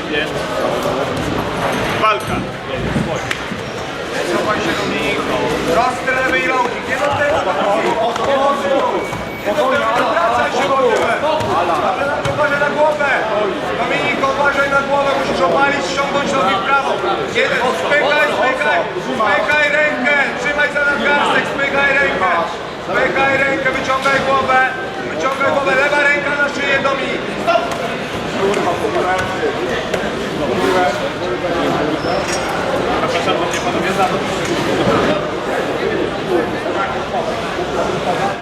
siebie. Walka. Schowaj się do nich. Prosty lewy i logi. Nie do tego. Wracaj się do Uważaj na głowę. Dominik, uważaj na głowę. Musisz obalić, ściągnąć nogi w prawo. Spychaj, spychaj. Spychaj rękę. Trzymaj za nadgarstek. Spychaj rękę. Spychaj rękę. Wyciągaj głowę. Wyciągaj głowę. Lewa ręka na szyję, Dominik. Stop. tempo do mesmo.